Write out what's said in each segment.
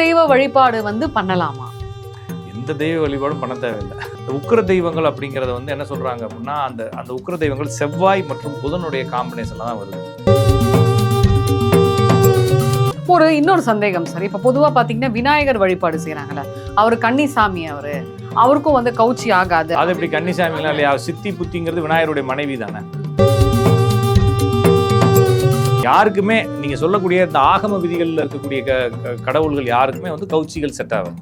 தெய்வ வழிபாடு வந்து பண்ணலாமா? எந்த தெய்வ வழிபாடும் பண்ண தேவையில்லை. உக்கிர தெய்வங்கள் அப்படிங்கிறத வந்து என்ன சொல்றாங்க அப்படின்னா அந்த அந்த உக்கிர தெய்வங்கள் செவ்வாய் மற்றும் புதனுடைய காம்பினேஷன்ல தான் வருது. ஒரு இன்னொரு சந்தேகம் சார் இப்ப பொதுவா பாத்தீங்கன்னா விநாயகர் வழிபாடு செய்யறாங்கல்ல அவர் கன்னிசாமி அவரு. அவருக்கும் வந்து கவுச்சி ஆகாது. அது எப்படி கன்னிசாமிலாம் இல்லையா? சித்தி புத்திங்கிறது விநாயகருடைய மனைவி தானே யாருக்குமே நீங்க சொல்லக்கூடிய இந்த ஆகம விதிகள்ல இருக்கக்கூடிய கடவுள்கள் யாருக்குமே வந்து கவுச்சிகள் செட் ஆகும்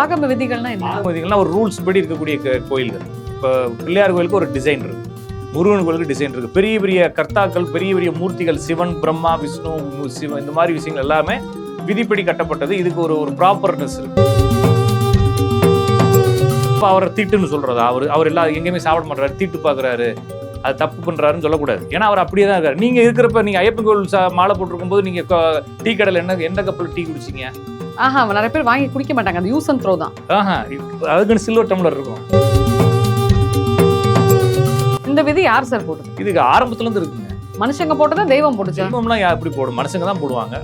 ஆகம விதிகள்னா என்ன? ஆகம விதிகள்லாம் ஒரு ரூல்ஸ் படி இருக்கக்கூடிய கோயில்கள். இப்போ பிள்ளையார் கோயிலுக்கு ஒரு டிசைன் இருக்கு. முருகன் கோயிலுக்கு டிசைன் இருக்கு. பெரிய பெரிய கர்த்தாக்கள் பெரிய பெரிய மூர்த்திகள் சிவன் பிரம்மா விஷ்ணு சிவன் இந்த மாதிரி விஷயங்கள் எல்லாமே விதிப்படி கட்டப்பட்டது. இதுக்கு ஒரு ஒரு ப்ராப்பர்னஸ் இருக்கு. இப்போ அவரை தீட்டுன்னு சொல்றதா? அவர் அவர் எல்லா எங்கேயுமே சாப்பிட மாட்டாரு தீட்டு பார்க்குறாரு அது தப்பு பண்றாருன்னு சொல்லக்கூடாது. ஏன்னா அவர் அப்படியே தான் இருக்காரு. நீங்க இருக்கிறப்ப நீங்க ஐயப்பன் கோயில் சா- மாலை போட்டிருக்கும் போது நீங்க க- டீ கடையில் என்ன எந்த கப்பில் டீ குடிச்சீங்க? ஆஹா நிறைய பேர் வாங்கி குடிக்க மாட்டாங்க. அது யூஸ் அண்ட் த்ரோ தான். ஆஹா அதுக்குன்னு சில்வர் டம்ளர் இருக்கும். இந்த விதி யார் சார் போட்டது? இதுக்கு ஆரம்பத்துல இருந்து இருக்குங்க. மனுஷங்க போட்டதா தெய்வம் போட்டுச்சா? செல்வம்லாம் யா- எப்படி போடும்? மனுஷங்க தான் போடுவாங்க.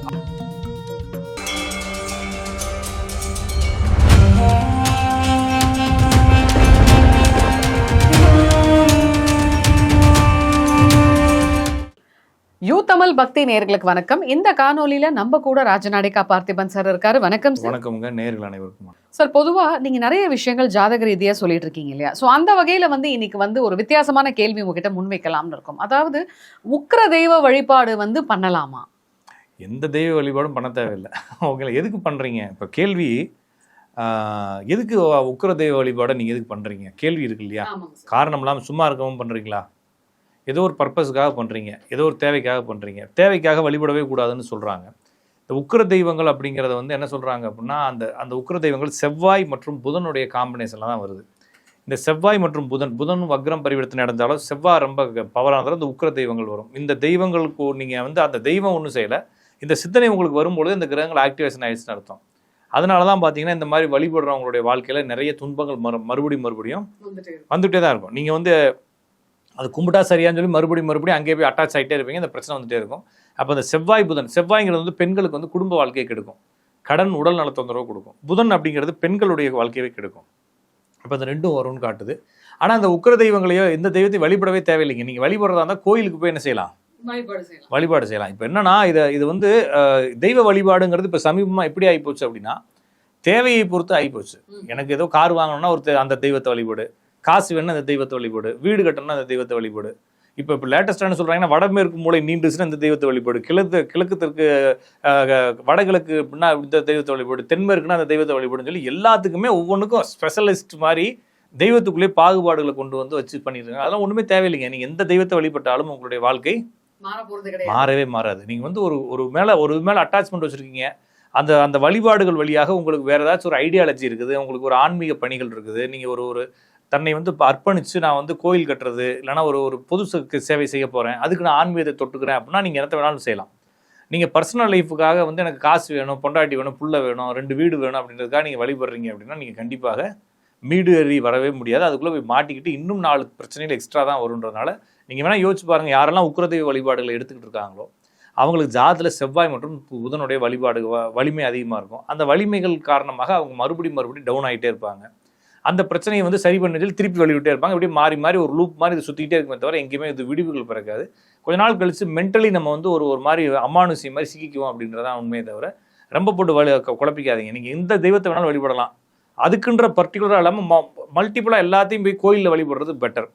யூ தமிழ் பக்தி நேயர்களுக்கு வணக்கம். இந்த காணொலியில நம்ம கூட ராஜநாடிகா பார்த்திபன் சார் இருக்காரு. வணக்கம் சார். வணக்கம்ங்க. நேர்கள் அனைவருக்கும் சார் பொதுவா நீங்க நிறைய விஷயங்கள் ஜாதக ரீதியா சொல்லிட்டு இருக்கீங்க இல்லையா? சோ அந்த வகையில வந்து இன்னைக்கு வந்து ஒரு வித்தியாசமான கேள்வி உங்ககிட்ட முன்வைக்கலாம்னு இருக்கும். அதாவது உக்கிர தெய்வ வழிபாடு வந்து பண்ணலாமா? எந்த தெய்வ வழிபாடும் பண்ண தேவையில்லை. உங்களை எதுக்கு பண்றீங்க? இப்போ கேள்வி எதுக்கு உக்கிர தெய்வ வழிபாடை நீங்க எதுக்கு பண்றீங்க? கேள்வி இருக்கு இல்லையா? காரணம் இல்லாமல் சும்மா இருக்கவும் பண்றீங்களா? ஏதோ ஒரு பர்பஸ்க்காக பண்றீங்க ஏதோ ஒரு தேவைக்காக பண்றீங்க. தேவைக்காக வழிபடவே கூடாதுன்னு சொல்றாங்க. இந்த உக்கிர தெய்வங்கள் அப்படிங்கிறத வந்து என்ன சொல்றாங்க அப்படின்னா அந்த அந்த உக்கிர தெய்வங்கள் செவ்வாய் மற்றும் புதனுடைய காம்பினேஷன்ல தான் வருது. இந்த செவ்வாய் மற்றும் புதன் புதன் வக்ரம் பரிவர்த்தனை நடந்தாலும் செவ்வாய் ரொம்ப பவரானதால் இந்த உக்கிர தெய்வங்கள் வரும். இந்த தெய்வங்களுக்கு நீங்க வந்து அந்த தெய்வம் ஒன்றும் செய்யல. இந்த சிந்தனை உங்களுக்கு வரும்பொழுது இந்த கிரகங்கள் ஆக்டிவேஷன் ஆயிடுச்சுன்னு அர்த்தம். அதனால தான் பார்த்தீங்கன்னா இந்த மாதிரி வழிபடுறவங்களுடைய வாழ்க்கையில நிறைய துன்பங்கள் மறு மறுபடியும் மறுபடியும் வந்துட்டே தான் இருக்கும். நீங்கள் வந்து அது கும்பிட்டா சரியான்னு சொல்லி மறுபடியும் மறுபடியும் அங்கேயே போய் அட்டாச் ஆகிட்டே இருப்பீங்க இந்த பிரச்சனை வந்துட்டே இருக்கும். அப்போ அந்த செவ்வாய் புதன் செவ்வாய்ங்கிறது வந்து பெண்களுக்கு வந்து குடும்ப வாழ்க்கையை கெடுக்கும். கடன் உடல் நல தொந்தரவு கொடுக்கும். புதன் அப்படிங்கிறது பெண்களுடைய வாழ்க்கையவே கெடுக்கும். அப்போ அந்த ரெண்டும் வரும்னு காட்டுது. ஆனால் அந்த உக்கிர தெய்வங்களையோ எந்த தெய்வத்தையும் வழிபடவே தேவையில்லைங்க. நீங்கள் வழிபடுறதா இருந்தால் கோயிலுக்கு போய் என்ன செய்யலாம்? வழிபாடு செய்யலாம். இப்போ என்னன்னா இதை இது வந்து தெய்வ வழிபாடுங்கிறது இப்போ சமீபமாக எப்படி ஆகிப்போச்சு அப்படின்னா தேவையை பொறுத்து ஆகிப்போச்சு எனக்கு ஏதோ கார் வாங்கணும்னா ஒரு தெ- அந்த தெய்வத்தை வழிபாடு. காசு வேணும்னா அந்த தெய்வத்தை வழிபாடு. வீடு கட்டணும்னா அந்த தெய்வத்தை வழிபாடு. இப்போ இப்போ லேட்டஸ்டான சொல்கிறாங்கன்னா வடமேற்கு மூலை நீண்டுச்சுன்னா இந்த தெய்வத்தை வழிபாடு. கிழக்கு கிழக்கு தெற்கு வடகிழக்கு அப்படின்னா இந்த தெய்வத்தை வழிபாடு. தென்மேற்குனா அந்த தெய்வத்தை வழிபாடுன்னு சொல்லி எல்லாத்துக்குமே ஒவ்வொன்றுக்கும் ஸ்பெஷலிஸ்ட் மாதிரி தெய்வத்துக்குள்ளேயே பாகுபாடுகளை கொண்டு வந்து வச்சு பண்ணிருக்காங்க. அதெல்லாம் ஒன்றுமே தேவையில்லைங்க. நீங்கள் எந்த தெய்வத்தை வழிபட்டாலும் உங்களுடைய வாழ்க்கை மாறவே மாறாது. நீங்க வந்து ஒரு ஒரு மேல ஒரு மேல அட்டாச்மெண்ட் வச்சிருக்கீங்க. அந்த அந்த வழிபாடுகள் வழியாக உங்களுக்கு வேற ஏதாச்சும் ஒரு ஐடியாலஜி இருக்குது. உங்களுக்கு ஒரு ஆன்மீக பணிகள் இருக்குது. நீங்க ஒரு ஒரு தன்னை வந்து அர்ப்பணித்து நான் வந்து கோயில் கட்டுறது இல்லைன்னா ஒரு ஒரு பொது சேவை செய்ய போகிறேன் அதுக்கு நான் ஆன்மீகத்தை தொட்டுக்கிறேன் அப்படின்னா நீங்கள் என்னத்த வேணாலும் செய்யலாம். நீங்கள் பர்சனல் லைஃபுக்காக வந்து எனக்கு காசு வேணும் பொண்டாட்டி வேணும் புள்ள வேணும் ரெண்டு வீடு வேணும் அப்படின்றதுக்காக நீங்கள் வழிபடுறீங்க அப்படின்னா நீங்கள் கண்டிப்பாக மீடு ஏறி வரவே முடியாது. அதுக்குள்ளே போய் மாட்டிக்கிட்டு இன்னும் நாலு பிரச்சனைகள் எக்ஸ்ட்ரா தான் வருன்றதுனால நீங்கள் வேணால் யோசிச்சு பாருங்கள் யாரெல்லாம் உக்ரதெய்வ வழிபாடுகளை எடுத்துக்கிட்டு இருக்காங்களோ அவங்களுக்கு ஜாதத்தில் செவ்வாய் மற்றும் பு- புதனுடைய வழிபாடு வ- வலிமை அதிகமாக இருக்கும். அந்த வலிமைகள் காரணமாக அவங்க மறுபடியும் மறுபடியும் டவுன் ஆகிட்டே இருப்பாங்க. அந்த பிரச்சனையை வந்து சரி பண்ணதில் திருப்பி வழிவிட்டே இருப்பாங்க. இப்படி மாறி மாறி ஒரு லூப் மாதிரி இது சுற்றிக்கிட்டே இருக்குமே தவிர எங்கேயுமே இது விடிவுகள் பிறக்காது. கொஞ்ச நாள் கழித்து மென்டலி நம்ம வந்து ஒரு ஒரு மாதிரி அமானுஷி மாதிரி சிக்கிக்குவோம் அப்படின்றதான் உண்மையை தவிர ரொம்ப போட்டு வலி குழப்பிக்காதீங்க. நீங்கள் எந்த தெய்வத்தை வேணாலும் வழிபடலாம். அதுக்குன்ற பர்டிகுலராக இல்லாமல் மல்டிப்புளாக எல்லாத்தையும் போய் கோயிலில் வழிபடுறது பெட்டர்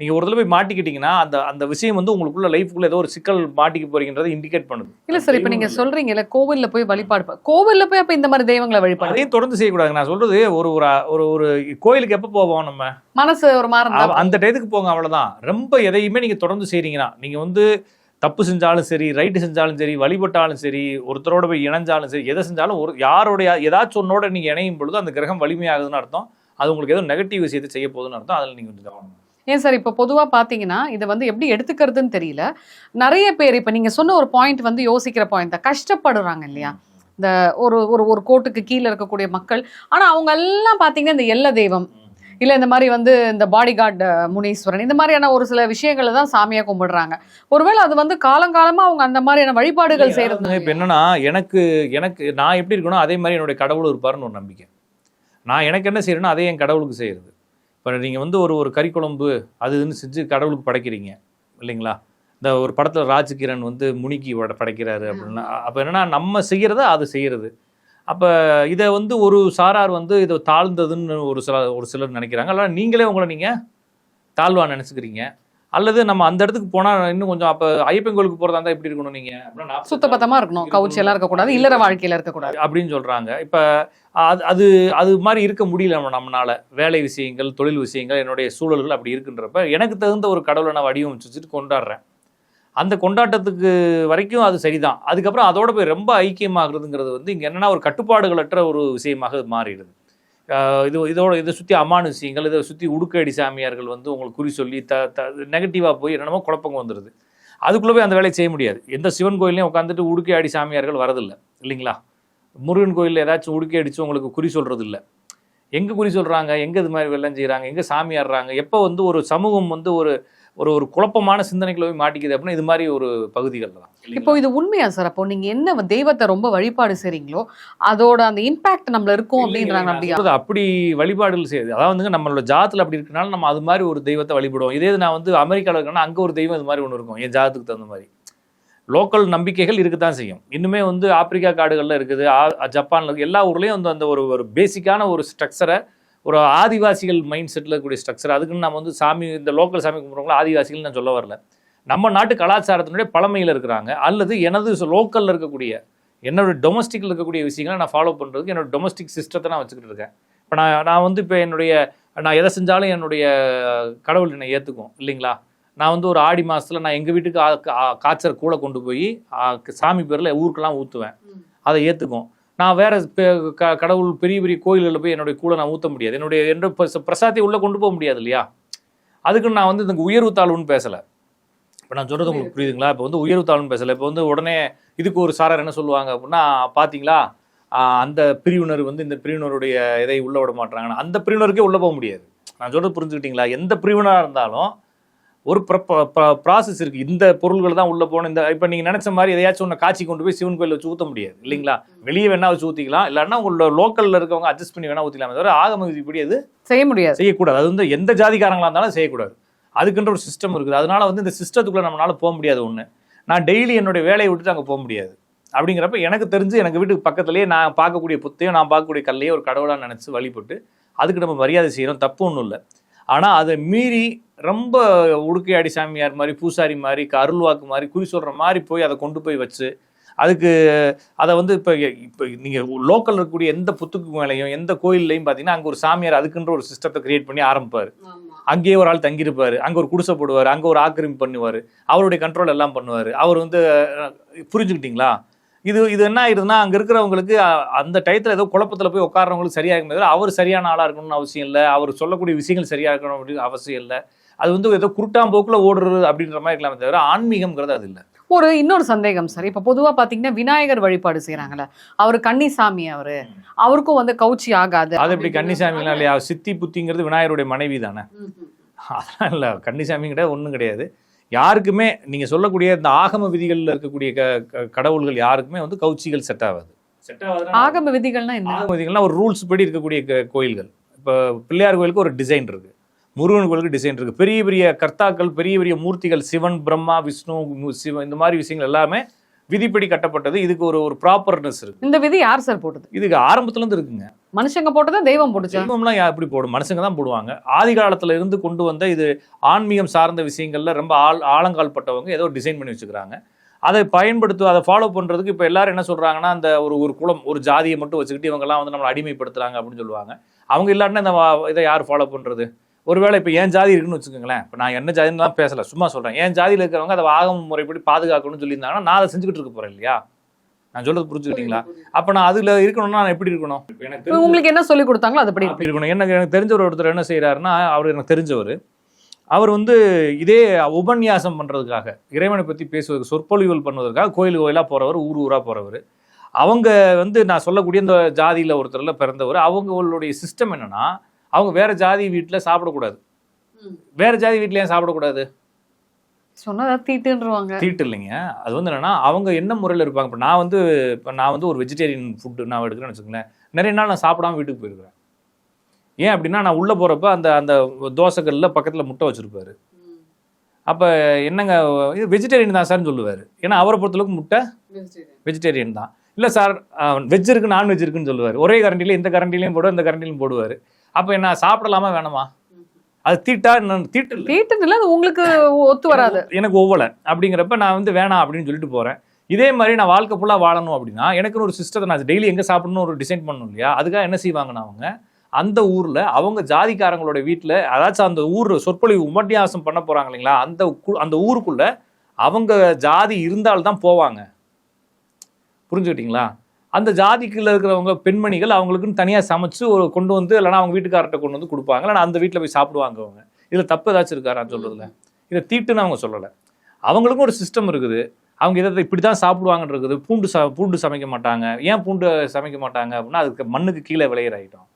நீங்கள் ஒரு தடவை போய் மாட்டிக்கிட்டீங்கன்னா அந்த அந்த விஷயம் வந்து உங்களுக்குள்ள லைஃப்குள்ள ஏதோ ஒரு சிக்கல் மாட்டிக்க போறீங்கன்றதை இண்டிகேட் பண்ணுது. இல்ல சார் இப்ப நீங்க சொல்றீங்கல்ல கோவில்ல போய் வழிபாடு கோவில்ல போய் அப்ப இந்த மாதிரி தெய்வங்களை வழிபாடு அதையும் தொடர்ந்து செய்யக்கூடாது. நான் சொல்றது ஒரு ஒரு ஒரு கோயிலுக்கு எப்போ போவோம் நம்ம? மனசு ஒரு அவ- அந்த டயத்துக்கு போங்க அவ்வளவுதான். ரொம்ப எதையுமே நீங்க தொடர்ந்து செய்றீங்கன்னா நீங்க வந்து தப்பு செஞ்சாலும் சரி ரைட்டு செஞ்சாலும் சரி வழிபட்டாலும் சரி ஒருத்தரோட போய் இணைஞ்சாலும் சரி எதை செஞ்சாலும் ஒரு யாரோடைய ஏதாச்சும் ஒன்னோட நீங்க இணையும் பொழுது அந்த கிரகம் வலிமையாகுதுன்னு அர்த்தம். அது உங்களுக்கு ஏதோ நெகட்டிவ் விஷயத்தை செய்ய போகுதுன்னு அர்த்தம். அதில் நீங்க கொஞ்சம் கவனம் ஏன் சார் இப்ப பொதுவா பாத்தீங்கன்னா இதை வந்து எப்படி எடுத்துக்கிறதுன்னு தெரியல. நிறைய பேர் இப்ப நீங்க சொன்ன ஒரு பாயிண்ட் வந்து யோசிக்கிற பாயிண்ட் தான். கஷ்டப்படுறாங்க இல்லையா? இந்த ஒரு ஒரு ஒரு கோட்டுக்கு கீழே இருக்கக்கூடிய மக்கள். ஆனா அவங்க எல்லாம் பாத்தீங்கன்னா இந்த எல்ல தெய்வம். இல்ல இந்த மாதிரி வந்து இந்த பாடி கார்டு முனீஸ்வரன். இந்த மாதிரியான ஒரு சில விஷயங்களை தான் சாமியா கும்பிடுறாங்க. ஒருவேளை அது வந்து காலங்காலமா அவங்க அந்த மாதிரியான வழிபாடுகள் செய்யறது இப்ப என்னன்னா எனக்கு எனக்கு நான் எப்படி இருக்கணும் அதே மாதிரி என்னுடைய கடவுள் இருப்பாருன்னு ஒரு நம்பிக்கை. நான் எனக்கு என்ன செய்யறேனோ அதே என் கடவுளுக்கு செய்யறது. இப்போ நீங்கள் வந்து ஒரு ஒரு கறி குழம்பு அது இதுன்னு செஞ்சு கடவுளுக்கு படைக்கிறீங்க இல்லைங்களா? இந்த ஒரு படத்தில் ராஜ்கிரண் வந்து முனிக்கு படைக்கிறாரு அப்படின்னா அப்போ என்னன்னா நம்ம செய்கிறத அது செய்கிறது அப்போ இதை வந்து ஒரு சாரார் வந்து இதை தாழ்ந்ததுன்னு ஒரு சில ஒரு சிலர் நினைக்கிறாங்க. அல்ல நீங்களே உங்களை நீங்கள் தாழ்வாக நினச்சிக்கிறீங்க. அல்லது நம்ம அந்த இடத்துக்கு போனால் இன்னும் கொஞ்சம் அப்போ ஐயப்பன் கோயிலுக்கு போகிறதா இருந்தால் எப்படி இருக்கணும் நீங்கள் சுத்தபத்தமா இருக்கணும். கவுச்சி எல்லாம் இருக்கக்கூடாது இல்லற வாழ்க்கையில இருக்கக்கூடாது. அப்படின்னு சொல்றாங்க. இப்ப அது அது அது மாதிரி இருக்க முடியல நம்ம நம்மனால. வேலை விஷயங்கள் தொழில் விஷயங்கள் என்னுடைய சூழல்கள் அப்படி இருக்குன்றப்ப எனக்கு தகுந்த ஒரு கடவுளை நான் வடிவமைச்சு வச்சுட்டு கொண்டாடுறேன். அந்த கொண்டாட்டத்துக்கு வரைக்கும் அது சரிதான். அதுக்கப்புறம் அதோட போய் ரொம்ப ஐக்கியமாகிறதுங்கிறது வந்து இங்க என்னன்னா ஒரு கட்டுப்பாடுகளற்ற ஒரு விஷயமாக மாறிடுது. இது இதோட இதை சுற்றி அமானுஷியங்கள் இதை சுற்றி உடுக்கடி சாமியார்கள் வந்து உங்களுக்கு குறி சொல்லி த த நெகட்டிவாக போய் என்னென்னமோ குழப்பங்க வந்துடுது அதுக்குள்ளே போய் அந்த வேலையை செய்ய முடியாது. எந்த சிவன் கோயிலையும் உட்காந்துட்டு உடுக்கை அடி சாமியார்கள் வரதில்லை இல்லைங்களா? முருகன் கோயிலில் ஏதாச்சும் உடுக்கி அடித்து உங்களுக்கு குறி சொல்கிறது இல்லை எங்கே குறி சொல்கிறாங்க எங்கே இது மாதிரி வெள்ளம் செய்கிறாங்க எங்கே சாமி ஆடுறாங்க? எப்போ வந்து ஒரு சமூகம் வந்து ஒரு ஒரு ஒரு குழப்பமான சிந்தனைக்குள்ள போய் மாட்டிக்குது அப்படின்னா இது மாதிரி ஒரு பகுதிகள் தான். இப்போ இது உண்மையா சார்? அப்போ நீங்க என்ன தெய்வத்தை ரொம்ப வழிபாடு செய்றீங்களோ அதோட அந்த இம்பாக்ட் நம்மள இருக்கும் அப்படின்றாங்க அப்படியா? அப்படி வழிபாடுகள் செய்யுது அதாவது வந்து நம்மளோட ஜாதத்துல அப்படி இருக்கனால நம்ம அது மாதிரி ஒரு தெய்வத்தை வழிபடுவோம். இதே நான் வந்து அமெரிக்காவில் இருக்கேன்னா அங்கே ஒரு தெய்வம் இது மாதிரி ஒன்று இருக்கும் என் ஜாதத்துக்கு தகுந்த மாதிரி. லோக்கல் நம்பிக்கைகள் இருக்க தான் செய்யும். இன்னுமே வந்து ஆப்பிரிக்கா காடுகளில் இருக்குது ஜப்பான்ல இருக்கு எல்லா ஊர்லேயும் வந்து அந்த ஒரு ஒரு பேசிக்கான ஒரு ஸ்ட்ரக்சரை ஒரு ஆதிவாசிகள் மைண்ட் செட்டில் இருக்கக்கூடிய ஸ்ட்ரக்சர் அதுக்குன்னு நம்ம வந்து சாமி இந்த லோக்கல் சாமி கும்பிட்றவங்கள ஆதிவாசிகள் நான் சொல்ல வரல. நம்ம நாட்டு கலாச்சாரத்தினுடைய பழமையில் இருக்கிறாங்க. அல்லது எனது லோக்கலில் இருக்கக்கூடிய என்னோட டொமஸ்டிக்கில் இருக்கக்கூடிய விஷயங்களை நான் ஃபாலோ பண்ணுறதுக்கு என்னோட டொமஸ்டிக் சிஸ்டத்தை நான் வச்சுக்கிட்டு இருக்கேன். இப்போ நான் நான் வந்து இப்போ என்னுடைய நான் எதை செஞ்சாலும் என்னுடைய கடவுள் என்னை ஏற்றுக்கும் இல்லைங்களா? நான் வந்து ஒரு ஆடி மாதத்தில் நான் எங்கள் வீட்டுக்கு ஆ- கா- காய்ச்சற கூளை கொண்டு போய் சாமி பேரில் ஊருக்கெல்லாம் ஊற்றுவேன் அதை ஏற்றுக்கும் நான் வேற க- கடவுள் பெரிய பெரிய கோயில்களில் போய் என்னுடைய கூளை நான் ஊற்ற முடியாது. என்னுடைய என்ற பிரச- பிரசாதத்தை உள்ளே கொண்டு போக முடியாது இல்லையா? அதுக்கு நான் வந்து இந்த உயர்வு தாழ்வுன்னு பேசலை. இப்போ நான் சொல்கிறது உங்களுக்கு புரியுதுங்களா? இப்போ வந்து உயர்வு தாழ்வுன்னு பேசலை. இப்போ வந்து உடனே இதுக்கு ஒரு சாரார் என்ன சொல்லுவாங்க அப்படின்னா பார்த்தீங்களா அந்த பிரிவினர் வந்து இந்த பிரிவினருடைய இதை உள்ள விட மாட்டாங்கன்னா அந்த பிரிவினருக்கே உள்ளே போக முடியாது. நான் சொல்கிறது புரிஞ்சுக்கிட்டீங்களா? எந்த பிரிவினராக இருந்தாலும் ஒரு ப்ராசஸ் இருக்குது இந்த பொருள்கள் தான் உள்ளே போகணும். இந்த இப்போ நீங்கள் நினச்ச மாதிரி எதையாச்சும் ஒன்று காட்சி கொண்டு போய் சிவன் கோயிலில் வச்சு ஊற்ற முடியாது இல்லைங்களா? வெளியே வேணா வச்சு ஊற்றிக்கலாம் இல்லைன்னா உங்களோட லோக்கலில் இருக்கவங்க அட்ஜஸ்ட் பண்ணி வேணா ஊற்றிக்கலாம் தவிர ஆகம விதிப்படி அது செய்ய முடியாது. செய்யக்கூடாது. அது வந்து எந்த ஜாதிக்காரங்களா இருந்தாலும் செய்யக்கூடாது. அதுக்குன்ற ஒரு சிஸ்டம் இருக்குது. அதனால வந்து இந்த சிஸ்டத்துக்குள்ள நம்மளால போக முடியாது ஒன்று நான் டெய்லி என்னுடைய வேலையை விட்டுட்டு அங்கே போக முடியாது. அப்படிங்கிறப்ப எனக்கு தெரிஞ்சு எனக்கு வீட்டுக்கு பக்கத்துலேயே நான் பார்க்கக்கூடிய புத்தையும் நான் பார்க்கக்கூடிய கல்லையே ஒரு கடவுளாக நினச்சி வழிபட்டு அதுக்கு நம்ம மரியாதை செய்கிறோம் தப்பு ஒன்றும் இல்லை. ஆனால் அதை மீறி ரொம்ப உடுக்கையாடி சாமியார் மாதிரி பூசாரி மாதிரி அருள்வாக்கு மாதிரி குறி சொல்கிற மாதிரி போய் அதை கொண்டு போய் வச்சு அதுக்கு அதை வந்து இப்போ இப்போ நீங்கள் லோக்கல் இருக்கக்கூடிய எந்த புத்துக்கு மேலேயும் எந்த கோயில்லையும் பார்த்தீங்கன்னா அங்கே ஒரு சாமியார் அதுக்குன்ற ஒரு சிஸ்டத்தை கிரியேட் பண்ணி ஆரம்பிப்பார். அங்கேயே ஒரு ஆள் தங்கியிருப்பார். அங்கே ஒரு குடிசை போடுவார். அங்கே ஒரு ஆக்கிரமிப்பு பண்ணுவார். அவருடைய கண்ட்ரோல் எல்லாம் பண்ணுவார். அவர் வந்து புரிஞ்சுக்கிட்டீங்களா? இது இது என்ன ஆயிருதுன்னா அங்கே இருக்கிறவங்களுக்கு அந்த டயத்தில் ஏதோ குழப்பத்தில் போய் உட்கார்றவங்களுக்கு சரியாகும் தவிர அவர் சரியான ஆளாக இருக்கணும்னு அவசியம் இல்லை. அவர் சொல்லக்கூடிய விஷயங்கள் சரியாக இருக்கணும் அப்படின்னு அவசியம் இல்லை. அது வந்து ஏதோ குருட்டாம்போக்கில் ஓடுறது அப்படின்ற மாதிரி இருக்கலாமே தவிர ஆன்மீகம்ங்கிறது அது இல்லை. ஒரு இன்னொரு சந்தேகம் சார். இப்ப பொதுவா பாத்தீங்கன்னா விநாயகர் வழிபாடு செய்யறாங்கல்ல அவரு கன்னிசாமி அவரு. அவருக்கும் வந்து கவுச்சி ஆகாது அது எப்படி கன்னிசாமிலாம் இல்லையா? சித்தி புத்திங்கிறது விநாயகருடைய மனைவி தானே. அதெல்லாம் இல்லை. கன்னிசாமி கிடையாது ஒன்றும் கிடையாது. யாருக்குமே நீங்கள் சொல்லக்கூடிய இந்த ஆகம விதிகளில் இருக்கக்கூடிய க கடவுள்கள் யாருக்குமே வந்து கவுச்சிகள் செட் ஆகாது. செட் ஆகாது ஆகம விதிகள்னா என்ன? ஆகம விதிகள்லாம் ஒரு ரூல்ஸ் படி இருக்கக்கூடிய கோயில்கள். இப்போ பிள்ளையார் கோயிலுக்கு ஒரு டிசைன் இருக்கு. முருகன் கோயிலுக்கு டிசைன் இருக்கு. பெரிய பெரிய கர்த்தாக்கள் பெரிய பெரிய மூர்த்திகள் சிவன் பிரம்மா விஷ்ணு சிவன் இந்த மாதிரி விஷயங்கள் எல்லாமே விதிப்படி கட்டப்பட்டது. இதுக்கு ஒரு ஒரு ப்ராப்பர்னஸ் இருக்கு. இந்த விதி யார் சார் போட்டது? இதுக்கு ஆரம்பத்துல இருந்து இருக்குங்க. மனுஷங்க போட்டதா தெய்வம் போட்டுச்சா? தெய்வம்லாம் எப்படி போடும்? மனுஷங்க தான் போடுவாங்க. ஆதி காலத்துல இருந்து கொண்டு வந்த இது ஆன்மீகம் சார்ந்த விஷயங்கள்ல ரொம்ப ஆள் ஆழங்கால் பட்டவங்க ஏதோ டிசைன் பண்ணி வச்சுக்கிறாங்க. அதை பயன்படுத்து அதை ஃபாலோ பண்றதுக்கு இப்போ எல்லாரும் என்ன சொல்றாங்கன்னா அந்த ஒரு ஒரு குலம் ஒரு ஜாதியை மட்டும் வச்சுக்கிட்டு இவங்கெல்லாம் வந்து நம்மளை அடிமைப்படுத்துறாங்க அப்படின்னு சொல்லுவாங்க. அவங்க இல்லாட்டினா இந்த இதை யார் ஃபாலோ பண்றது? ஒருவேளை இப்போ என் ஜாதி இருக்குன்னு வச்சுக்கோங்களேன் இப்போ நான் என்ன ஜாதின்னு தான் பேசல சும்மா சொல்றேன். என் ஜாதியில் இருக்கிறவங்க அதை ஆகம முறைப்படி பாதுகாக்கணும்னு சொல்லியிருந்தாங்கன்னா நான் அதை செஞ்சுக்கிட்டு இருக்க போறேன் இல்லையா? நான் சொல்றது புரிஞ்சுக்கிட்டீங்களா? அப்போ நான் அதுல இருக்கணும்னா நான் எப்படி இருக்கணும்? இப்ப எனக்கு உங்களுக்கு என்ன சொல்லி கொடுத்தாங்களோ அது படி அப்படி இருக்கணும். எனக்கு எனக்கு தெரிஞ்சவர் ஒருத்தர் என்ன செய்றாருன்னா அவர் எனக்கு தெரிஞ்சவர். அவர் வந்து இதே உபன்யாசம் பண்றதுக்காக இறைவனை பத்தி பேசுவதற்கு சொற்பொழிவுகள் பண்ணுவதற்காக கோயில் கோயிலா போறவர் ஊர் ஊரா போறவர். அவங்க வந்து நான் சொல்லக்கூடிய இந்த ஜாதியில ஒருத்தர்ல பிறந்தவர். அவங்களுடைய சிஸ்டம் என்னன்னா அவங்க வேற ஜாதி வீட்டில் சாப்பிடக்கூடாது. வேற ஜாதி வீட்டில் ஏன் சாப்பிடக்கூடாது? சொன்னதா தீட்டுன்றவாங்க. தீட்டு இல்லைங்க அது வந்து என்னன்னா அவங்க என்ன முறையில் இருப்பாங்க? இப்போ நான் வந்து இப்போ நான் வந்து ஒரு வெஜிடேரியன் ஃபுட்டு நான் எடுக்கிறேன்னு வச்சுக்கோங்களேன். நிறைய நாள் நான் சாப்பிடாம வீட்டுக்கு போயிருக்கிறேன். ஏன் அப்படின்னா நான் உள்ளே போகிறப்ப அந்த அந்த தோசைக்கல்ல பக்கத்தில் முட்டை வச்சுருப்பாரு. அப்போ என்னங்க இது வெஜிடேரியன் தான் சார்னு சொல்லுவார். ஏன்னா அவரை பொறுத்தளவுக்கு முட்டை வெஜிடேரியன் தான். இல்லை சார் வெஜ் இருக்கு நான்வெஜ் இருக்குன்னு சொல்லுவார். ஒரே கரண்டியில் இந்த கரண்டிலையும் போடுவார் இந்த கரண்டிலையும் போடுவார். அப்போ என்ன சாப்பிடலாமா வேணாமா? அது தீட்டா இன்னும் தீட்டு இல்லை. தீட்டுன்னு இல்ல அது உங்களுக்கு ஒத்து வராது. எனக்கு ஒவ்வொல. அப்படிங்கிறப்ப நான் வந்து வேணாம் அப்படின்னு சொல்லிட்டு போறேன். இதே மாதிரி நான் வாழ்க்கை ஃபுல்லாக வாழணும் அப்படின்னா எனக்குன்னு ஒரு சிஸ்டத்தை நான் டெய்லி எங்கே சாப்பிடணும் ஒரு டிசைன் பண்ணணும் இல்லையா? அதுக்காக என்ன செய்வாங்கன்னா அவங்க அந்த ஊரில் அவங்க ஜாதிக்காரங்களோட வீட்டில் அதாச்சும் அந்த ஊர் சொற்பொழிவு உமட்டியாசம் பண்ண போகிறாங்க இல்லைங்களா? அந்த கு- அந்த ஊருக்குள்ள அவங்க ஜாதி இருந்தால்தான் போவாங்க. புரிஞ்சுக்கிட்டீங்களா? அந்த ஜாதிக்குள்ள இருக்கிறவங்க பெண்மணிகள் அவங்களுக்குன்னு தனியாக சமைச்சு ஒரு கொண்டு வந்து இல்லைனா அவங்க வீட்டுக்கார்ட்ட கொண்டு வந்து கொடுப்பாங்க. இல்லைனா அந்த வீட்டில் போய் சாப்பிடுவாங்க அவங்க. இதில் தப்பு ஏதாச்சும் இருக்காரான்னு சொல்கிறதுல இதை தீட்டுன்னு அவங்க சொல்லலை. அவங்களுக்கும் ஒரு சிஸ்டம் இருக்குது. அவங்க இதை இப்படி தான் சாப்பிடுவாங்கன்னு இருக்குது. பூண்டு ச பூண்டு சமைக்க மாட்டாங்க. ஏன் பூண்டு சமைக்க மாட்டாங்க அப்படின்னா அதுக்கு மண்ணுக்கு கீழே விளையிற ஐட்டம்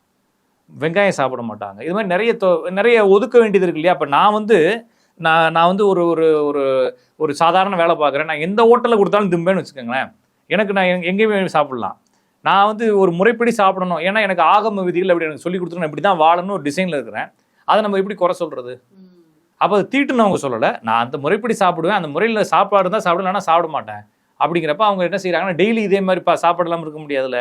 வெங்காயம் சாப்பிட மாட்டாங்க. இது மாதிரி நிறைய தொ- நிறைய ஒதுக்க வேண்டியது இருக்கு இல்லையா? அப்போ நான் வந்து நான் நான் வந்து ஒரு ஒரு ஒரு ஒரு சாதாரண வேலை பார்க்குறேன். நான் எந்த ஹோட்டலில் கொடுத்தாலும் திம்பேன்னு வச்சுக்கோங்களேன். எனக்கு நான் எங்க- எங்கேயுமே சாப்பிடலாம். நான் வந்து ஒரு முறைப்படி சாப்பிடணும். ஏன்னா எனக்கு ஆகம விதிகள் அப்படி எனக்கு சொல்லி கொடுத்துருக்கணும் இப்படி தான் வாழணும் ஒரு டிசைனில் இருக்கிறேன். அதை நம்ம எப்படி குறை சொல்கிறது அப்போ அது தீட்டுன்னு அவங்க சொல்லலை. நான் அந்த முறைப்படி சாப்பிடுவேன். அந்த முறையில் சாப்பாடு தான் சாப்பிடலன்னா சாப்பிட மாட்டேன். அப்படிங்கிறப்ப அவங்க என்ன செய்கிறாங்கன்னா டெய்லி இதே மாதிரி பா சாப்பிடலாம் இருக்க முடியாதுல்ல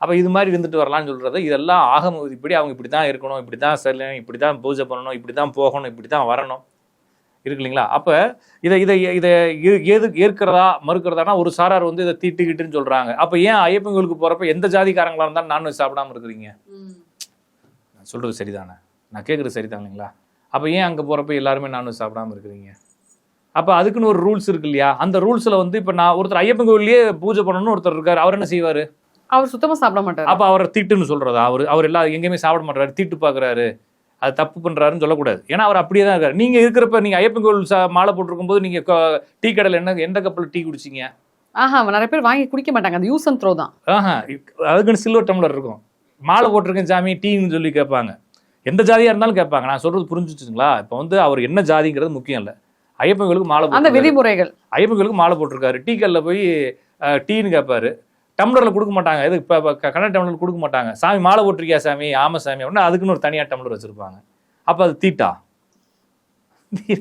அப்போ இது மாதிரி இருந்துட்டு வரலாம்னு சொல்கிறது இதெல்லாம் ஆகம விதிப்படி அவங்க இப்படி தான் இருக்கணும் இப்படி தான் செல்லணும் இப்படி தான் பூஜை பண்ணணும் இப்படி தான் போகணும் இப்படி தான் வரணும். இருக்கு இல்லைங்களா? அப்போ இதை இதை இதை ஏது ஏற்கிறதா மறுக்கிறதானா? ஒரு சாரார் வந்து இதை தீட்டுக்கிட்டுன்னு சொல்கிறாங்க அப்போ ஏன் ஐயப்பன் கோயிலுக்கு போகிறப்ப எந்த ஜாதிக்காரங்களா இருந்தாலும் நான்வெஜ் சாப்பிடாம இருக்கிறீங்க? நான் சொல்கிறது சரிதானே? நான் கேட்குறது சரிதான் இல்லைங்களா? அப்போ ஏன் அங்கே போகிறப்ப எல்லாருமே நான்வெஜ் சாப்பிடாம இருக்கிறீங்க? அப்போ அதுக்குன்னு ஒரு ரூல்ஸ் இருக்கு இல்லையா? அந்த ரூல்ஸில் வந்து இப்போ நான் ஒருத்தர் ஐயப்பன் கோயிலேயே பூஜை பண்ணணும்னு ஒருத்தர் இருக்கார். அவர் என்ன செய்வார்? அவர் சுத்தமா சாப்பிட மாட்டாரு. அப்போ அவரை தீட்டுன்னு சொல்கிறதா அவர் அவர் எல்லா எங்கேயுமே சாப்பிட மாட்டாரு. தீட்டு பார்க்குறாரு அது தப்பு பண்ணுறாருன்னு சொல்லக்கூடாது. ஏன்னா அவர் அப்படியே தான் இருக்காரு. நீங்கள் இருக்கிறப்ப நீங்கள் ஐயப்பன் கோயில் சா மாலை போட்டிருக்கும் போது நீங்கள் டீ கடையில் என்ன எந்த கப்பில் டீ குடிச்சீங்க? ஆஹா நிறைய பேர் வாங்கி குடிக்க மாட்டாங்க. அது யூஸ் அண்ட் த்ரோ தான். ஆஹா அதுக்குன்னு சில்வர் டம்ளர் இருக்கும். மாலை போட்டிருக்கேன் சாமி டீன்னு சொல்லி கேட்பாங்க. எந்த ஜாதியாக இருந்தாலும் கேட்பாங்க. நான் சொல்கிறது புரிஞ்சுச்சுங்களா? இப்போ வந்து அவர் என்ன ஜாதிங்கிறது முக்கியம் இல்லை. ஐயப்பன் கோயிலுக்கு மாலை அந்த. விதிமுறைகள். ஐயப்பன் கோயிலுக்கு மாலை போட்டிருக்காரு. டீ கல்லில் போய் டீன்னு கேட்பாரு. டம்ளரில் கொடுக்க மாட்டாங்க. இது இப்போ கன்னட டம்ளர் கொடுக்க மாட்டாங்க. சாமி மாலை போட்டிருக்கியா சாமி? ஆமாம் சாமி. அப்படின்னா அதுக்குன்னு ஒரு தனியாக டம்ளர் வச்சுருப்பாங்க. அப்போ அது தீட்டா?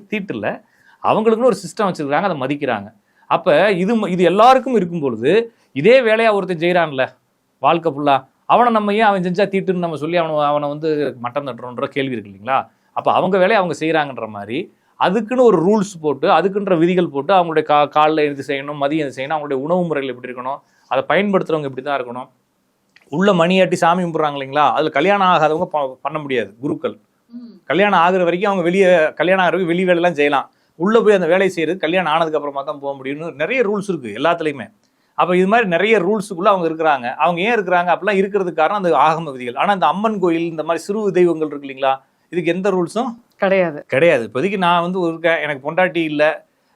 தீட்டில் அவங்களுக்குன்னு ஒரு சிஸ்டம் வச்சுருக்காங்க அதை மதிக்கிறாங்க. அப்போ இது ம- இது எல்லாருக்கும் இருக்கும் பொழுது இதே வேலையாக ஒருத்தன் செய்கிறான்ல வாழ்க்கை ஃபுல்லாக அவனை நம்ம ஏன் அவன் செஞ்சா தீட்டுன்னு நம்ம சொல்லி அவனை அவனை வந்து மட்டம் தட்டுறோன்ற கேள்வி இருக்கு இல்லைங்களா? அப்போ அவங்க வேலையை அவங்க செய்கிறாங்கன்ற மாதிரி அதுக்குன்னு ஒரு ரூல்ஸ் போட்டு அதுக்குன்ற விதிகள் போட்டு அவங்களுடைய கா காலில் இது செய்யணும் மதியம் இது செய்யணும் அவங்களுடைய உணவு முறைகள் எப்படி இருக்கணும் அதை பயன்படுத்துறவங்க இப்படி தான் இருக்கணும். உள்ள மணியாட்டி சாமி கும்பிட்றாங்க இல்லைங்களா? அதில் கல்யாணம் ஆகாதவங்க பண்ண முடியாது குருக்கள். கல்யாணம் ஆகுற வரைக்கும் அவங்க வெளியே கல்யாணம் ஆகிற வெளி வேலைலாம் செய்யலாம். உள்ளே போய் அந்த வேலையை செய்யறது கல்யாணம் ஆனதுக்கு அப்புறமா தான் போக முடியும்னு நிறைய ரூல்ஸ் இருக்குது எல்லாத்துலேயுமே. அப்போ இது மாதிரி நிறைய ரூல்ஸுக்குள்ளே அவங்க இருக்கிறாங்க. அவங்க ஏன் இருக்கிறாங்க? அப்படிலாம் இருக்கிறதுக்கு காரணம் அந்த ஆகம விதிகள். ஆனால் இந்த அம்மன் கோயில் இந்த மாதிரி சிறு தெய்வங்கள் இருக்கு இல்லைங்களா? இதுக்கு எந்த ரூல்ஸும் கிடையாது. கிடையாது. இப்போதைக்கு நான் வந்து இருக்கேன் எனக்கு பொண்டாட்டி இல்லை.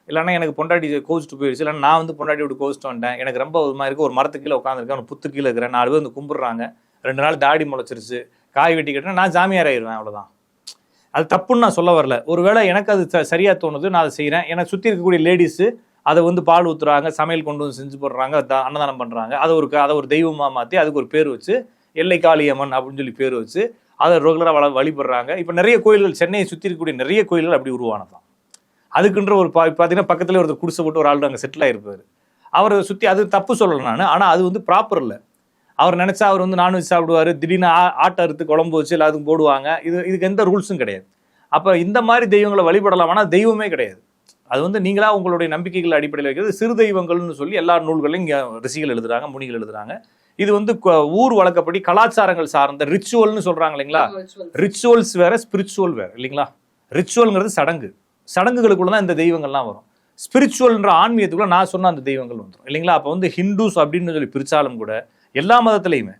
இல்லைன்னா எனக்கு பொண்டாட்டி கோச்சிட்டு போயிடுச்சு. இல்லைன்னா நான் வந்து பொண்டாட்டி விட்டு கோச்சிட்டு வந்துட்டேன். எனக்கு ரொம்ப ஒரு மாதிரி ஒரு மரத்து கீழே உட்காந்துருக்கேன் ஒரு புத்து கீழே இருக்கிறேன். நாலு பேர் வந்து கும்பிட்றாங்க. ரெண்டு நாள் தாடி முளைச்சிருச்சு. காய் வெட்டி கட்டினா நான் ஜாமியார் ஆயிடுவேன் அவ்வளோதான் அது தப்புன்னு நான் சொல்ல வரல. ஒருவேளை எனக்கு அது ச- தோணுது. நான் அதை செய்கிறேன் எனக்கு சுற்றி இருக்கக்கூடிய லேடிஸு அதை வந்து பால் ஊற்றுறாங்க சமையல் கொண்டு வந்து செஞ்சு போடுறாங்க அன்னதானம் பண்ணுறாங்க அதை ஒரு க- அதை ஒரு தெய்வமாக மாற்றி அதுக்கு ஒரு பேர் வச்சு எல்லை காளியம்மன் அப்படின்னு சொல்லி பேர் வச்சு அதை ரெகுலராக வள வழிபடுறாங்க. இப்போ நிறைய கோயில்கள் சென்னையை சுற்றி இருக்கக்கூடிய நிறைய கோயில்கள் அப்படி உருவானதான் அதுக்குன்ற ஒரு பா பார்த்தீங்கன்னா பக்கத்துல ஒருத்தர் குடிசை போட்டு ஒரு ஆள் அங்கே செட்டில் ஆயிருப்பாரு. அவரை சுற்றி அது தப்பு சொல்லலை நான் ஆனால் அது வந்து ப்ராப்பர் இல்லை. அவர் நினைச்சா அவர் வந்து நான்வெஜ் சாப்பிடுவார் திடீர்னு ஆட்டை அறுத்து குழம்பு வச்சு எல்லாத்துக்கும் போடுவாங்க. இது இதுக்கு எந்த ரூல்ஸும் கிடையாது. அப்போ இந்த மாதிரி தெய்வங்களை வழிபடலாம் ஆனால் தெய்வமே கிடையாது. அது வந்து நீங்களா உங்களுடைய நம்பிக்கைகள் அடிப்படையில் வைக்கிறது சிறு தெய்வங்கள்னு சொல்லி எல்லா நூல்களையும் இங்கே ரிஷிகள் எழுதுறாங்க முனிகள் எழுதுறாங்க. இது வந்து ஊர் வழக்கப்படி கலாச்சாரங்கள் சார்ந்த ரிச்சுவல்னு சொல்றாங்க இல்லைங்களா? ரிச்சுவல்ஸ் வேற ஸ்பிரிச்சுவல் வேற இல்லைங்களா? ரிச்சுவல்ங்கிறது சடங்கு. சடங்குகளுக்குள்ள தான் இந்த தெய்வங்கள்லாம் வரும். ஸ்பிரிச்சுவல்ன்ற ஆன்மீகத்துக்குள்ள நான் சொன்ன அந்த தெய்வங்கள் வந்துடும் இல்லைங்களா? அப்போ வந்து ஹிந்துஸ் அப்படின்னு சொல்லி பிரித்தாலும் கூட எல்லா மதத்துலையுமே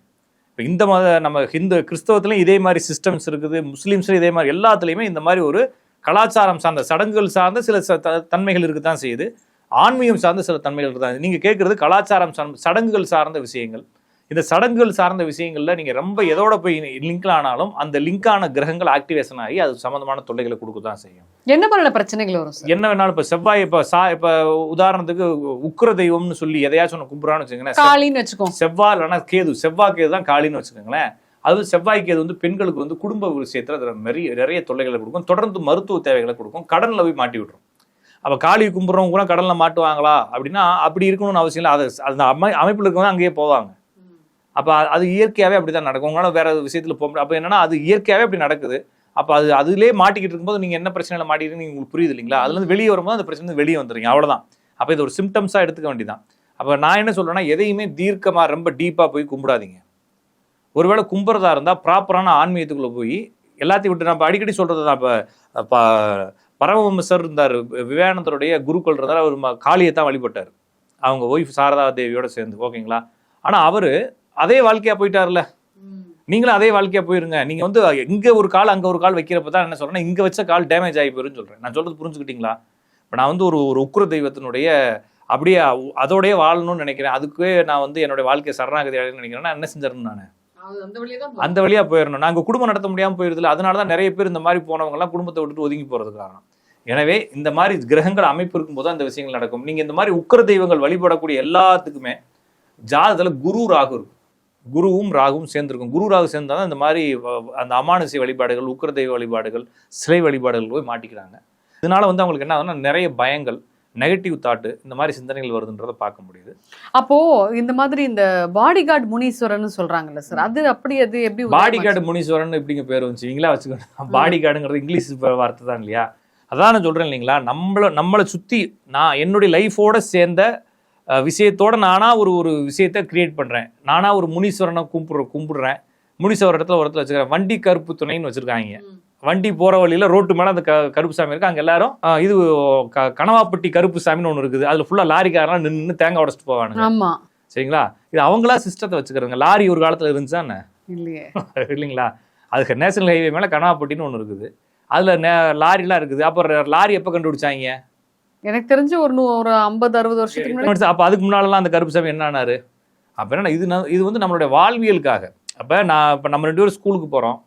இப்போ இந்த மத நம்ம ஹிந்து கிறிஸ்தவத்துலையும் இதே மாதிரி சிஸ்டம்ஸ் இருக்குது முஸ்லீம்ஸ்லையும் இதே மாதிரி எல்லாத்துலேயுமே இந்த மாதிரி ஒரு கலாச்சாரம் சார்ந்த சடங்குகள் சார்ந்த சில ச- த- தன்மைகள் இருக்கு தான் செய்யுது. ஆன்மீகம் சார்ந்த சில தன்மைகள் தான் நீங்கள் கேட்குறது கலாச்சாரம் சார்ந்த சடங்குகள் சார்ந்த விஷயங்கள். இந்த சடங்குகள் சார்ந்த விஷயங்கள்ல நீங்க ரொம்ப எதோட போய் லிங்க் ஆனாலும் அந்த லிங்கான கிரகங்கள் ஆக்டிவேஷன் ஆகி அது சம்பந்தமான தொல்லைகளை கொடுக்க தான் செய்யும். என்ன மாதிரியான பிரச்சனைகள் வரும் என்ன வேணாலும் இப்ப செவ்வாய் இப்ப சா இப்ப உதாரணத்துக்கு உக்கிர தெய்வம்னு சொல்லி எதையாச்சும் ஒன்று கும்பிட்றான்னு வச்சுக்கோங்களேன். காளின்னு வச்சுக்கோங்க. செவ்வாய் இல்லைன்னா கேது செவ்வாய் கேது தான் காளின்னு வச்சுக்கோங்களேன். அது செவ்வாய் கேது வந்து பெண்களுக்கு வந்து குடும்ப விஷயத்துல அது நிறைய நிறைய தொல்லைகளை கொடுக்கும். தொடர்ந்து மருத்துவ தேவைகளை கொடுக்கும். கடன்ல போய் மாட்டி விட்டுரும். அப்ப காளி கும்பிட்றவங்க கூட கடல்ல மாட்டுவாங்களா? அப்படின்னா அப்படி இருக்கணும்னு அவசியம் இல்லை. அது அந்த அமை அமைப்பில் இருக்கவங்க அங்கேயே போவாங்க. அப்போ அது அது அப்படி அப்படிதான் நடக்கும். உங்களால் வேற விஷயத்தில் போக முடியாது. அப்போ என்னன்னா அது இயற்கையாகவே அப்படி நடக்குது. அப்போ அது அதுலேயே மாட்டிக்கிட்டு இருக்கும்போது நீங்கள் என்ன பிரச்சனையில் மாட்டிக்கிட்டு உங்களுக்கு புரியுது இல்லைங்களா? அதுலேருந்து வெளியே வரும்போது அந்த பிரச்சனை வெளியே வந்துருங்க அவ்வளோதான் அப்போ இது ஒரு சிம்டம்ஸாக எடுத்துக்க வேண்டியதான் அப்போ நான் என்ன சொல்கிறேன்னா எதையுமே தீர்க்கமாக ரொம்ப டீப்பாக போய் கும்பிடாதீங்க. ஒருவேளை கும்புறதா இருந்தால் ப்ராப்பரான ஆன்மீகத்துக்குள்ளே போய் எல்லாத்தையும் விட்டு நம்ம அடிக்கடி சொல்கிறது தான் இப்போ ப- பரமஹம்சர் இருந்தார். விவேகானந்தருடைய குருக்கள் இருந்தார். அவர் காளியை தான் வழிபட்டார். அவங்க ஒய்ஃப் சாரதா தேவியோட சேர்ந்து. ஓகேங்களா? ஆனால் அவர் அதே வாழ்க்கையா போயிட்டார்ல. நீங்களும் அதே வாழ்க்கையா போயிருங்க. நீங்க வந்து இங்க ஒரு கால் அங்க ஒரு கால் வைக்கிறப்ப தான் என்ன சொல்றேன் இங்க வச்ச கால் டேமேஜ் ஆகி போயிருன்னு சொல்றேன். நான் சொல்றது புரிஞ்சுக்கிட்டீங்களா? இப்போ நான் வந்து ஒரு ஒரு உக்ர தெய்வத்தினுடைய அப்படியே அதோடயே வாழணும்னு நினைக்கிறேன். அதுக்கே நான் வந்து என்னுடைய வாழ்க்கையை சரணாகதி அடையணும்னு நினைக்கிறேன்னா என்ன செஞ்சிடணும் நான்? அந்த வழியா போயிடணும். நாங்க குடும்பம் நடத்த முடியாம போயிருதுல அதனால தான் நிறைய பேர் இந்த மாதிரி போனவங்க எல்லாம் குடும்பத்தை விட்டுட்டு ஒதுங்கி போறது காரணம். எனவே இந்த மாதிரி கிரகங்கள் அமைப்பு இருக்கும்போது அந்த விஷயங்கள் நடக்கும். நீங்க இந்த மாதிரி உக்கிர தெய்வங்கள் வழிபடக்கூடிய எல்லாத்துக்குமே ஜாதகத்துல குரு ராகு இருக்கும். குருவும் ராகுவும் சேர்ந்திருக்கும். குரு ராகு சேர்ந்தாதான் இந்த மாதிரி அந்த அமானுஷ்ய வழிபாடுகள் உக்கிர தெய்வ வழிபாடுகள் சிலை வழிபாடுகள் போய் மாட்டிக்கிறாங்க. இதனால வந்து அவங்களுக்கு என்ன ஆகுதுன்னா நிறைய பயங்கள் நெகட்டிவ் தாட்டு இந்த மாதிரி சிந்தனைகள் வருதுன்றதை பார்க்க முடியுது. அப்போ இந்த மாதிரி இந்த பாடி கார்டு முனீஸ்வரன் சொல்றாங்கல்ல சார் அது அப்படி அது எப்படி பாடி கார்டு முனீஸ்வரன் எப்படிங்க பேர் வந்துச்சு? நீங்களா வச்சுக்கணும் பாடி கார்டுங்கிறது இங்கிலீஷ் வார்த்தை தான் இல்லையா? அதான் நான் சொல்றேன் இல்லைங்களா? நம்மள நம்மளை சுத்தி நான் என்னுடைய லைஃபோட சேர்ந்த விஷயத்தோட நானா ஒரு ஒரு விஷயத்த கிரியேட் பண்றேன். நானா ஒரு முனீஸ்வரனை கும்பிடுற கும்பிடுறேன். முனீஸ்வரர் இடத்துல ஒரு இடத்துல வச்சுக்கிறேன். வண்டி கருப்பு துணைன்னு வச்சிருக்காங்க. வண்டி போற வழியில ரோட்டு மேல அந்த க- கருப்பு சாமி இருக்கு. அங்க எல்லாரும் இது க- கனவாப்பட்டி கருப்பு சாமின்னு ஒன்று இருக்குது. அதுல ஃபுல்லா லாரிக்காரெல்லாம் நின்று தேங்காய் உடச்சிட்டு போவானுங்க. ஆமா. சரிங்களா? இது அவங்களா சிஸ்டத்தை வச்சுக்கிறவங்க லாரி ஒரு காலத்துல இருந்துச்சா என்ன? இல்லையே. இல்லைங்களா? அதுக்கு நேஷனல் ஹைவே மேலே கனாப்பட்டின்னு ஒன்று இருக்குது. அதில் நே லாரிலாம் இருக்குது. அப்புறம் லாரி எப்போ கண்டுபிடிச்சாங்க? எனக்கு தெரிஞ்சு ஒரு ஒரு ஐம்பது அறுபது வருஷத்துக்கு முன்னாடி அப்போ அதுக்கு முன்னாலலாம் அந்த கருப்பு சாமி என்னானாரு? அப்போ என்ன இது இது வந்து நம்மளுடைய வாழ்வியலுக்காக. அப்போ நான் இப்போ நம்ம ரெண்டு பேரும் ஸ்கூலுக்கு போகிறோம்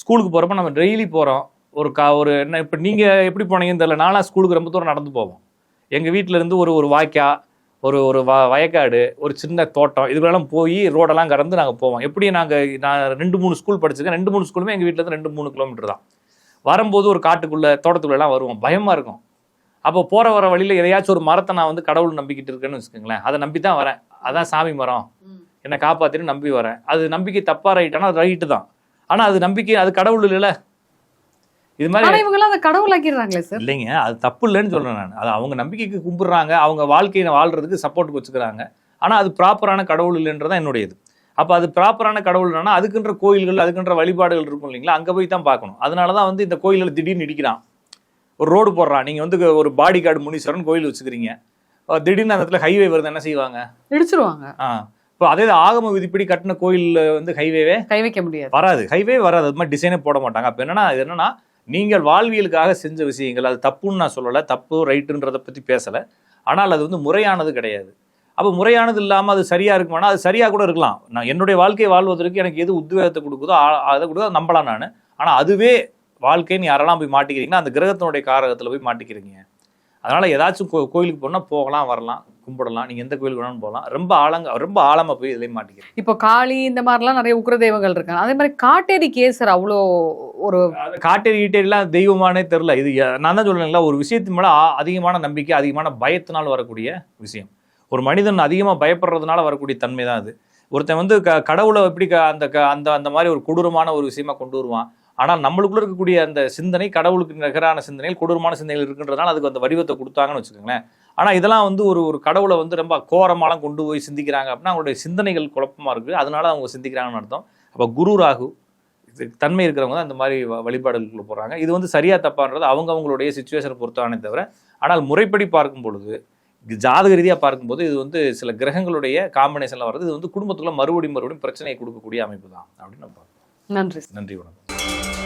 ஸ்கூலுக்கு போகிறப்ப நம்ம டெய்லி போகிறோம் ஒரு கா ஒரு என்ன இப்போ நீங்கள் எப்படி போனீங்கன்னு தெரியல. நான்லாம் ஸ்கூலுக்கு ரொம்ப தூரம் நடந்து போவோம். எங்கள் வீட்டில் இருந்து ஒரு ஒரு வாய்க்கா ஒரு ஒரு வ வயக்காடு ஒரு சின்ன தோட்டம் இதுக்கெல்லாம் போய் ரோடெல்லாம் கடந்து நாங்கள் போவோம். எப்படி நாங்கள் நான் ரெண்டு மூணு ஸ்கூல் படிச்சிருக்கேன். ரெண்டு மூணு ஸ்கூலுமே எங்கள் வீட்டில் இருந்து ரெண்டு மூணு கிலோமீட்டர் தான். வரும்போது ஒரு காட்டுக்குள்ளே தோட்டத்துக்குள்ளெல்லாம் வருவோம். பயமாக இருக்கும். அப்போ போகிற வர வழியில் எதையாச்சும் ஒரு மரத்தை நான் வந்து கடவுள் நம்பிக்கிட்டு இருக்கேன்னு வச்சுக்கோங்களேன். அதை நம்பி தான் வரேன். அதான் சாமி மரம். என்னை காப்பாத்தின்னு நம்பி வரேன். அது நம்பிக்கை தப்பா ரைட்டானா அது ரைட்டு தான். ஆனா அது நம்பிக்கை அது கடவுள் இல்லைல்ல. இது மாதிரி இவங்க எல்லாம் அதை கடவுளாக்கிடுறாங்களே சார் இல்லைங்க. அது தப்பு இல்லைன்னு சொல்றேன் நான். அது அவங்க நம்பிக்கைக்கு கும்பிடுறாங்க. அவங்க வாழ்க்கையை வாழ்றதுக்கு சப்போர்ட்டுக்கு வச்சுக்கிறாங்க. ஆனா அது ப்ராப்பரான கடவுள் இல்லைன்றதான் என்னுடையது. அப்போ அது ப்ராப்பரான கடவுள்னா அதுக்குன்ற கோயில்கள் அதுக்குன்ற வழிபாடுகள் இருக்கும் இல்லைங்களா? அங்கே போய் தான் பார்க்கணும். அதனால தான் வந்து இந்த கோயிலில் திடீர்னு இடிக்கிறான். ஒரு ரோடு போடுறான் நீங்கள் வந்து ஒரு பாடி கார்டு முனீஸ்வரன் கோயில் வச்சுக்கிறீங்க. திடீர்னு அந்த இடத்துல ஹைவே வருது என்ன செய்வாங்க? இடிச்சிருவாங்க. ஆ. இப்போ அதே ஆகம விதிப்படி கட்டின கோயில்ல வந்து ஹைவேவே கை வைக்க முடியாது. வராது. ஹைவே வராது. அது மாதிரி டிசைனே போட மாட்டாங்க. அப்போ என்னன்னா இது என்னன்னா நீங்கள் வாழ்வியலுக்காக செஞ்ச விஷயங்கள் அது தப்புன்னு நான் சொல்லலை தப்பு ரைட்டுன்றதை பற்றி பேசலை. ஆனால் அது வந்து முறையானது கிடையாது. அப்போ முறையானது இல்லாமல் அது சரியா இருக்குமானா அது சரியா கூட இருக்கலாம். நான் என்னுடைய வாழ்க்கையை வாழ்வதற்கு எனக்கு எது உத்வேகத்தை கொடுக்குதோ அதை கூட நம்பலாம் நான். ஆனால் அதுவே வாழ்க்கைன்னு யாரெல்லாம் போய் மாட்டிக்கிறீங்கன்னா அந்த கிரகத்தினுடைய காரகத்தில் போய் மாட்டிக்கிறீங்க. அதனால ஏதாச்சும் கோ கோயிலுக்கு போனால் போகலாம் வரலாம் கும்பிடலாம். நீங்கள் எந்த கோயிலுக்கு வேணாலும் போகலாம். ரொம்ப ஆழங்க ரொம்ப ஆழமாக போய் இதுலேயும் மாட்டிக்கிறீங்க. இப்போ காளி இந்த மாதிரிலாம் நிறைய உக்ர தெய்வங்கள் இருக்காங்க அதே மாதிரி காட்டேரி கேசர் அவ்வளோ ஒரு காட்டேரி கீட்டேரிலாம் தெய்வமானே தெரில இது நான் தான் சொல்றேன்ல ஒரு விஷயத்து மேலே அதிகமான நம்பிக்கை அதிகமான பயத்தினால் வரக்கூடிய விஷயம். ஒரு மனிதன் அதிகமாக பயப்படுறதுனால வரக்கூடிய தன்மை தான் அது. ஒருத்தன் வந்து க கடவுளை எப்படி க அந்த க அந்த அந்த மாதிரி ஒரு கொடூரமான ஒரு விஷயமா கொண்டு வருவான். ஆனால் நம்மளுக்குள்ள இருக்கக்கூடிய அந்த சிந்தனை கடவுளுக்கு நிகரான சிந்தனைகள் கொடூரமான சிந்தனைகள் இருக்குன்றதுனால அதுக்கு அந்த வடிவத்தை கொடுத்தாங்கன்னு வச்சுக்கோங்களேன். ஆனால் இதெல்லாம் வந்து ஒரு ஒரு கடவுளை வந்து ரொம்ப கோரமாலாம் கொண்டு போய் சிந்திக்கிறாங்க அப்படின்னா அவங்களுடைய சிந்தனைகள் குழப்பமாக இருக்குது அதனால அவங்க சிந்திக்கிறாங்கன்னு அர்த்தம். அப்போ குரு ராகு இது தன்மை இருக்கிறவங்க தான் இந்த மாதிரி வழிபாடுகளுக்குள்ள போகிறாங்க இது வந்து சரியாக தப்பான்றது அவங்க அவங்களுடைய சுச்சுவேஷனை பொறுத்தானே தவிர ஆனால் முறைப்படி பார்க்கும் பொழுது ஜாதக ரீதியாக பார்க்கும்போது இது வந்து சில கிரகங்களுடைய காம்பினேஷனில் வர்றது இது வந்து குடும்பத்துக்குள்ள மறுபடியும் மறுபடியும் பிரச்சனையை கொடுக்கக்கூடிய அமைப்பு தான் அப்படின்னு நம்ம நன்றி நன்றி வணக்கம்.